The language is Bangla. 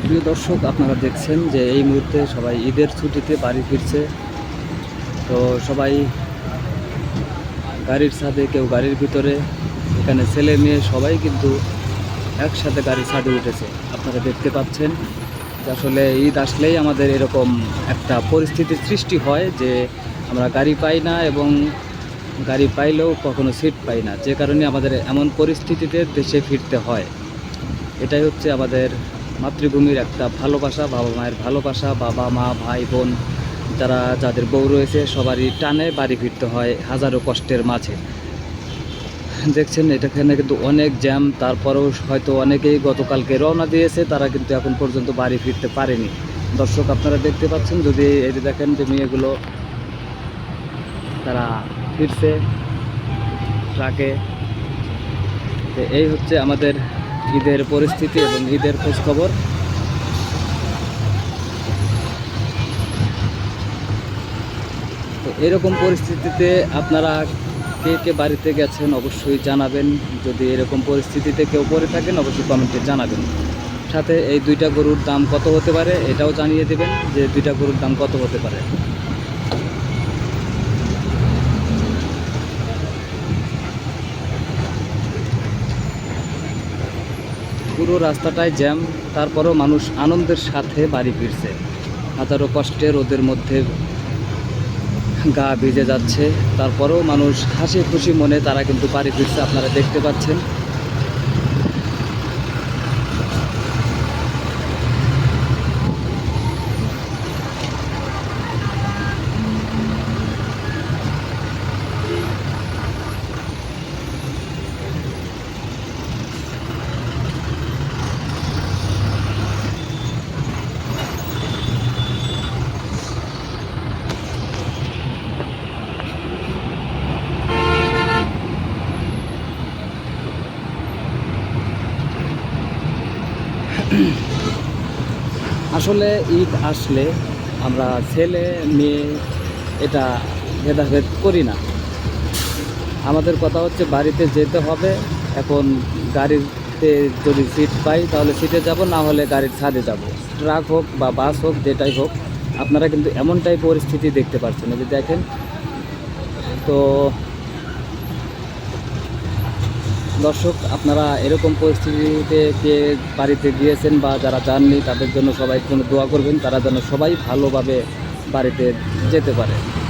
প্রিয় দর্শক, আপনারা দেখছেন যে এই মুহূর্তে সবাই ঈদের ছুটিতে বাড়ি ফিরছে। তো সবাই গাড়ির ছাদে, কেউ গাড়ির ভিতরে, এখানে ছেলে মেয়ে সবাই কিন্তু একসাথে গাড়ির ছাদে উঠেছে। আপনারা দেখতে পাচ্ছেন যে আসলে ঈদ আসলেই আমাদের এরকম একটা পরিস্থিতির সৃষ্টি হয় যে আমরা গাড়ি পাই না এবং গাড়ি পাইলেও কখনো সিট পাই না। যে কারণে আমাদের এমন পরিস্থিতিতে দেশে ফিরতে হয়। এটাই হচ্ছে আমাদের মাতৃভূমির একটা ভালোবাসা বাবা মায়ের ভালোবাসা বাবা, মা, ভাই, বোন, যারা, যাদের বউ রয়েছে, সবারই টানে বাড়ি ফিরতে হয় হাজারো কষ্টের মাঝে। দেখছেন এটাখানে কিন্তু অনেক জ্যাম, তারপরেও হয়তো অনেকেই গতকালকে রওনা দিয়েছে, তারা কিন্তু এখন পর্যন্ত বাড়ি ফিরতে পারেনি। দর্শক, আপনারা দেখতে পাচ্ছেন, যদি এই দেখেন যে মেয়েগুলো তারা ফিরছে ট্রাকে এই হচ্ছে আমাদের ঈদের পরিস্থিতি এবং ঈদের খোঁজখবর। তো এরকম পরিস্থিতিতে আপনারা কে কে বাড়িতে গেছেন অবশ্যই জানাবেন। যদি এরকম পরিস্থিতিতে কেউ পড়ে থাকেন, অবশ্যই কমেন্টে জানাবেন। সাথে এই দুইটা গরুর দাম কত হতে পারে এটাও জানিয়ে দেবেন যে দুইটা গরুর দাম কত হতে পারে। পুরো রাস্তাটায় জ্যাম, তারপরও মানুষ আনন্দের সাথে বাড়ি ফিরছে। হাজারো কষ্টে রোদের মধ্যে গা ভিজে যাচ্ছে, তারপরেও মানুষ হাসি খুশি মনে তারা কিন্তু বাড়ি ফিরছে, আপনারা দেখতে পাচ্ছেন। আসলে ঈদ আসলে আমরা ছেলে, মেয়ে এটা ভেদাভেদ করি না। আমাদের কথা হচ্ছে বাড়িতে যেতে হবে, এখন গাড়িতে যদি সিট পাই তাহলে সিটে যাব, না হলে গাড়ির ছাদে যাব। ট্রাক হোক বা বাস হোক, যেটাই হোক, আপনারা কিন্তু এমনটাই পরিস্থিতি দেখতে পাচ্ছেন। এই যে দেখেন, তো দর্শক, আপনারা এরকম পরিস্থিতিতে যে বাড়িতে গিয়েছেন বা যারা যাননি, তাদের জন্য সবাই জন্য দোয়া করবেন। তারা যেন সবাই ভালোভাবে বাড়িতে যেতে পারে।